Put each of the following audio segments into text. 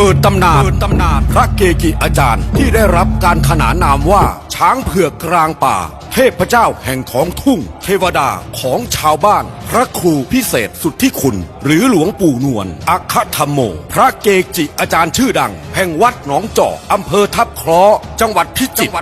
เปิดตำนานตำนานพระเกจิอาจารย์ที่ได้รับการขนานนามว่า ช้างเผือกกลางป่า เทพเจ้าแห่งท้องทุ่ง เทวดาของชาวบ้าน พระครูพิเศษสุทธิคุณ หรือหลวงปู่นวลอัคธรรมโม พระเกจิอาจารย์ชื่อดัง แห่งวัดหนองจอกอำเภอทับคราะห์จังหวัดพิจิตร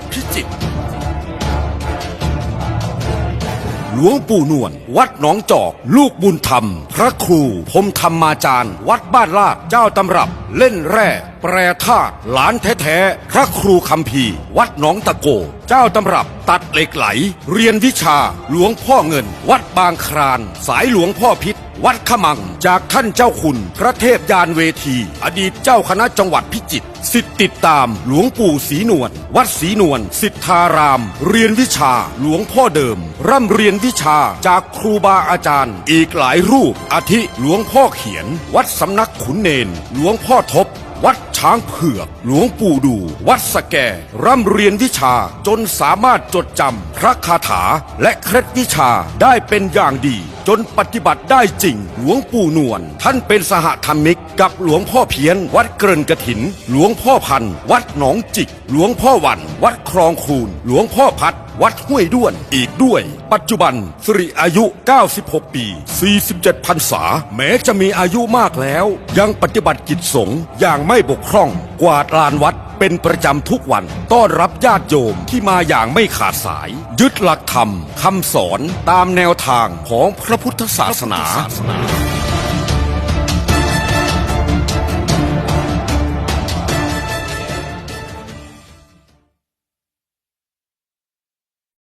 หลวงปู่นวลวัดหนองจอก ลูกบุญธรรม พระครูพรมธรรมาจารย์ วัดบ้านลาดเจ้าตำรับ เล่นแร่ แปรธาตุหลานแท้ๆพระครูคำพีวัดหนองตะโกเจ้าตำรับตัดเหล็กไหล เรียนวิชา หลวงพ่อเงิน วัดบางคราน สายหลวงพ่อพิษ วัดขมัง จากท่านเจ้าคุณ พระเทพยานเวที อดีตเจ้าคณะจังหวัดพิจิตรสิทธิ์ติดตามหลวงปู่ศรีนวลวัดศรีนวลสิทธาราม เรียนวิชา หลวงพ่อเดิม ร่ำเรียนวิชาจากครูบาอาจารย์ อีกหลายรูปอาทิหลวงพ่อเขียน วัดสำนักขุนเนน หลวงพ่อทบ วัดช้างเผือก หลวงปู่ดู วัดสแกร่ำเรียนวิชาจนสามารถจดจำพระคาถาและเคล็ดวิชาได้เป็นอย่างดี จนปฏิบัติได้จริง หลวงปู่นวลท่านเป็นสหธรรมิก กับหลวงพ่อเพี้ยน วัดเกรินกระถิน หลวงพ่อพัน วัดหนองจิก หลวงพ่อวัน วัดคลองคูนหลวงพ่อพัด วัดห้วยด้วนอีกด้วย ปัจจุบันสิริอายุ 96 ปี 47พรรษา แม้จะมีอายุมากแล้ว ยังปฏิบัติกิจสงฆ์อย่างไม่บกพร่อง กวาดลานวัดเป็นประจำทุกวันต้อนรับญาติโยมที่มาอย่างไม่ขาดสาย ยึดหลักธรรมคำสอนตามแนวทางของพระพุทธศาสนา